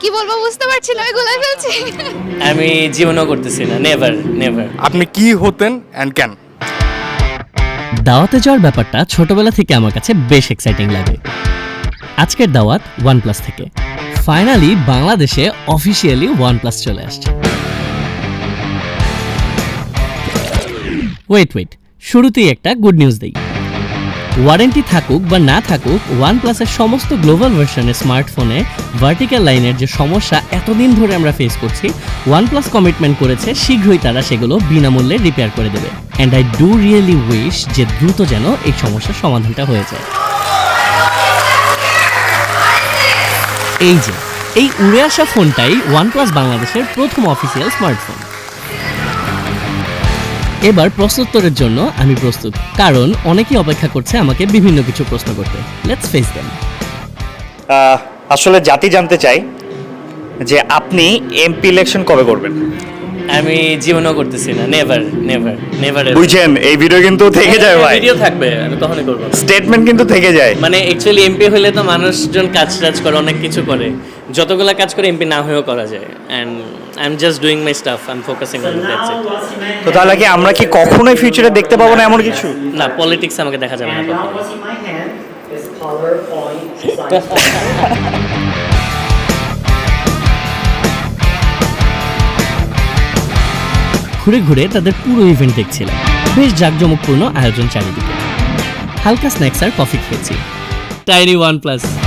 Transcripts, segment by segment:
কি বলব বুঝতে পারছি না আমি গোলায় ফেলছি। আমি জীবনও করতেছি না নেভার নেভার আপনি কি হতেন অ্যান্ড ক্যান দাওয়াতে যাওয়ার ব্যাপারটা ছোটবেলা থেকে আমার কাছে বেশ এক্সাইটিং লাগে। আজকের দাওয়াত ওয়ান প্লাস থেকে। ফাইনালি বাংলাদেশে অফিসিয়ালি ওয়ান প্লাস চলে আসছে। ওয়েট ওয়েট শুরুতেই একটা গুড নিউজ দেই। ওয়ারেন্টি থাকুক বা না থাকুক ওয়ান প্লাসের সমস্ত গ্লোবাল ভার্সনের স্মার্টফোনে ভার্টিক্যাল লাইনের যে সমস্যা এতদিন ধরে আমরা ফেস করছি ওয়ান প্লাস কমিটমেন্ট করেছে, শীঘ্রই তারা সেগুলো বিনামূল্যে রিপেয়ার করে দেবে। And I do really wish যে দ্রুত যেন এই সমস্যার সমাধানটা হয়ে যায়। এই যে, এই উড়ে আসা ফোনটাই ওয়ানপ্লাস বাংলাদেশের প্রথম অফিসিয়াল স্মার্টফোন এবার প্রশ্নোত্তরের জন্য আমি প্রস্তুত কারণ অনেকেই অপেক্ষা করছে আমাকে বিভিন্ন কিছু প্রশ্ন করতে। লেটস ফেস দেম আহ, আসলে জাতি জানতে চাই যে আপনি এমপি ইলেকশন কবে করবেন? আমি জীবনও করতেছি না নেভার নেভার নেভার বুঝছেন এই ভিডিও কিন্তু থেকে যায় ভাই। ভিডিও থাকবে আমি কখনোই করব। স্টেটমেন্ট কিন্তু থেকে যায়। মানে অ্যাকচুয়ালি এমপি হলে তো মানুষজন কাজ টাজ করে অনেক কিছু করে। যতগুলা কাজ করে এমপি না হয়েও করা যায় and I am just doing my stuff I am focusing on that's it তো তাহলে কি আমরা কি কখনোই ফিউচারে দেখতে পাবো না এমন কিছু? না পলিটিক্স আমাকে দেখা যাবে না. ঘুরে ঘুরে তাদের পুরো ইভেন্ট দেখছিলাম। বেশ জাঁকজমকপূর্ণ আয়োজন চারিদিকে। হালকা স্ন্যাক্স আর কফি খেয়েছি। টাইনি ওয়ান প্লাস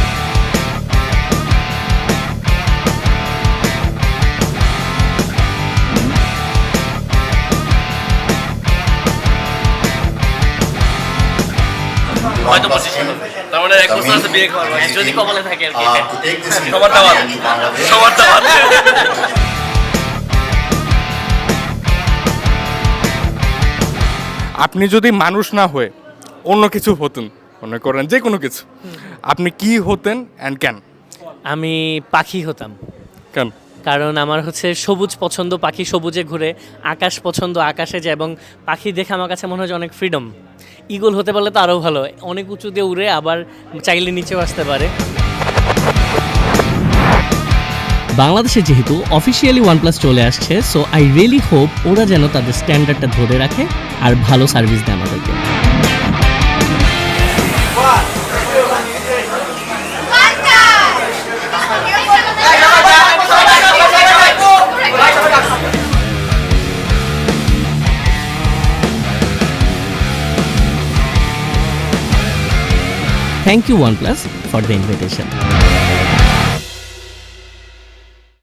হয়তো পঁচিশে তার মানে এক বছর আছে বিয়ে খাওয়ার যদি কপালে থাকে আর কি। সবার সবার দাওয়াত। আপনি যদি মানুষ না হয়ে অন্য কিছু হতেন মনে করেন যে কোনো কিছু আপনি কি হতেন অ্যান্ড ক্যান আমি পাখি হতাম। কেন? কারণ আমার হচ্ছে সবুজ পছন্দ পাখি সবুজে ঘুরে আকাশ পছন্দ আকাশে যায় এবং পাখি দেখে আমার কাছে মনে হয় যে অনেক ফ্রিডম ইগল হতে পারলে তো আরও ভালো। অনেক উঁচু দিয়ে উড়ে আবার চাইলে নিচেও আসতে পারে। বাংলাদেশে যেহেতু অফিসিয়ালি ওয়ান প্লাস চলে আসছে সো আই রিয়েলি হোপ ওরা যেন তাদের স্ট্যান্ডার্ডটা ধরে রাখে আর ভালো সার্ভিস দেয় আমাদেরকে। Thank you OnePlus for the invitation.